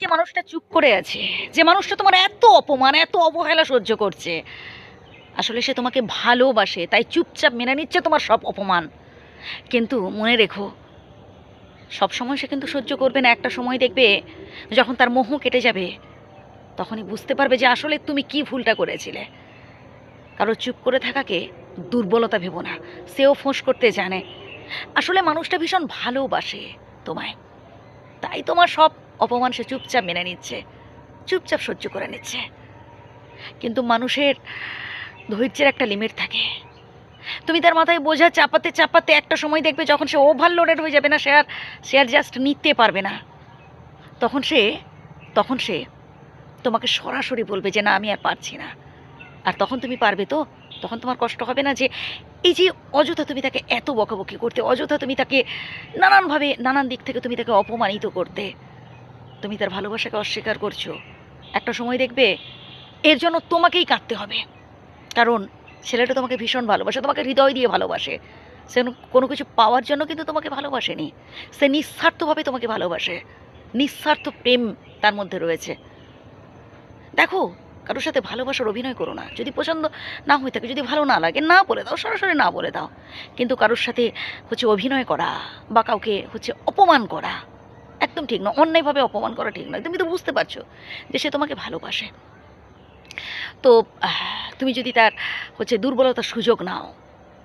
যে মানুষটা চুপ করে আছে, যে মানুষটা তোমার এত অপমান, এত অবহেলা সহ্য করছে, আসলে সে তোমাকে ভালোবাসে, তাই চুপচাপ মেনে নিচ্ছে তোমার সব অপমান। কিন্তু মনে রেখো সব সময় সে কিন্তু সহ্য করবে না। একটা সময় দেখবে, যখন তার মোহ কেটে যাবে, তখনই বুঝতে পারবে যে আসলে তুমি কি ভুলটা করেছিলে। কারও চুপ করে থাকাকে দুর্বলতা ভেবো না, সেও ফোঁস করতে জানে। আসলে মানুষটা ভীষণ ভালোবাসে তোমায়। তাই তোমার সব অপমান সে চুপচাপ মেনে নিচ্ছে, চুপচাপ সহ্য করে নিচ্ছে। কিন্তু মানুষের ধৈর্যের একটা লিমিট থাকে। তুমি তার মাথায় বোঝা চাপাতে চাপাতে একটা সময় দেখবে যখন সে ওভারলোডেড হয়ে যাবে না, সে আর সে আর জাস্ট নিতে পারবে না। তখন সে তখন সে তোমাকে সরাসরি বলবে যে, না, আমি আর পারছি না। আর তখন তুমি পারবে তো? তখন তোমার কষ্ট হবে না যে, এই যে অযথা তুমি তাকে এত বকাবকি করতে, অযথা তুমি তাকে নানানভাবে, নানান দিক থেকে তুমি তাকে অপমানিত করতে। তুমি তার ভালোবাসাকে অস্বীকার করছ। একটা সময় দেখবে এর জন্য তোমাকেই কাঁদতে হবে। কারণ ছেলেটা তোমাকে ভীষণ ভালোবাসে, তোমাকে হৃদয় দিয়ে ভালোবাসে। সে কোনো কিছু পাওয়ার জন্য কিন্তু তোমাকে ভালোবাসেনি। সে নিঃস্বার্থভাবে তোমাকে ভালোবাসে। নিঃস্বার্থ প্রেম তার মধ্যে রয়েছে। দেখো, কারোর সাথে ভালোবাসার অভিনয় করো না। যদি পছন্দ না হয়ে থাকে, যদি ভালো না লাগে, না বলে দাও, সরাসরি না বলে দাও। কিন্তু কারোর সাথে হচ্ছে অভিনয় করা বা কাউকে হচ্ছে অপমান করা একদম ঠিক না অন্যায়ভাবে অপমান করা ঠিক নয়। তুমি তো বুঝতে পারছ যে সে তোমাকে ভালোবাসে। তো তুমি যদি তার হচ্ছে দুর্বলতার সুযোগ নাও,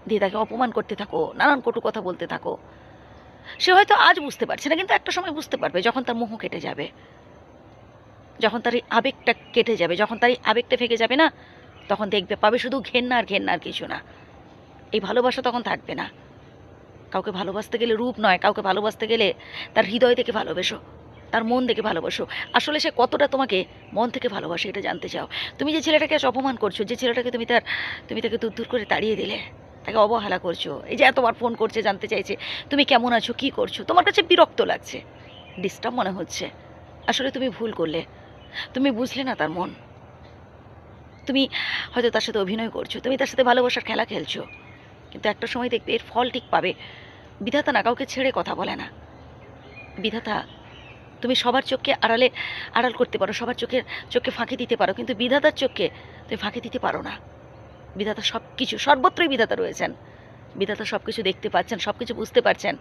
দিয়ে তাকে অপমান করতে থাকো, নানান কটু কথা বলতে থাকো, সে হয়তো আজ বুঝতে পারছে না, কিন্তু একটা সময় বুঝতে পারবে যখন তার মোহ কেটে যাবে। যখন তার এই আবেগটা কেটে যাবে, যখন তার এই আবেগটা ফেকে যাবে না, তখন দেখবে পাবে শুধু ঘেন্না আর ঘেন্না আর কিছু না। এই ভালোবাসা তখন থাকবে না। কাউকে ভালোবাসতে গেলে রূপ নয়, কাউকে ভালোবাসতে গেলে তার হৃদয় থেকে ভালোবেসো, তার মন থেকে ভালোবাসো। আসলে সে কতটা তোমাকে মন থেকে ভালোবাসে এটা জানতে চাও। তুমি যে ছেলেটাকে আজ অপমান করছ, যে ছেলেটাকে তুমি তার, তুমি তাকে দূর দূর করে তাড়িয়ে দিলে, তাকে অবহেলা করছ, এই যে এতবার ফোন করছে, জানতে চাইছে, তুমি কেমন আছো, কি করছ? তোমার কাছে বিরক্ত লাগছে, ডিস্টার্ব মনে হচ্ছে। আসলে তুমি ভুল করলে, তুমি বুঝলে না তার মন। তুমি হয়তো তার সাথে অভিনয় করছ, তুমি তার সাথে ভালোবাসার খেলা খেলছো কিন্তু একটা সময় দেখবে এর ফল ঠিক পাবে। বিধাতা না কাউকে ছেড়ে কথা বলে না। বিধাতা, তুমি সবার চোখকে আড়ালে, আড়াল করতে পারো, সবার চোখের, চোখকে ফাঁকি দিতে পারো, কিন্তু বিধাতার চোখকে তুমি ফাঁকি দিতে পারো না। বিধাতা সব কিছু সর্বত্রই বিধাতা রয়েছেন। বিধাতা সব কিছু দেখতে পাচ্ছেন সব কিছু বুঝতে পারছেন।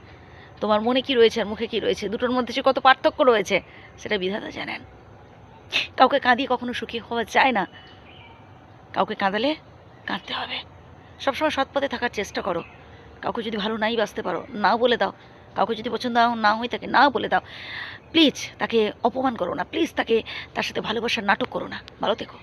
তোমার মনে কি রয়েছে আর মুখে কি রয়েছে? দুটোর মধ্যে যে কত পার্থক্য রয়েছে, সেটা বিধাতা জানেন। কাউকে কাঁদিয়ে কখনো সুখী হওয়া যায় না। কাউকে কাঁদালে কাঁদতে হবে। সবসময় সৎ পথে থাকার চেষ্টা করো। কাউকে যদি ভালো নাই বাঁচতে পারো, না বলে দাও। কাউকে যদি পছন্দ না হয়ে থাকে, না বলে দাও। প্লিজ তাকে অপমান করো না। প্লিজ তাকে তার সাথে ভালোবাসার নাটক করো না। ভালো থেকো।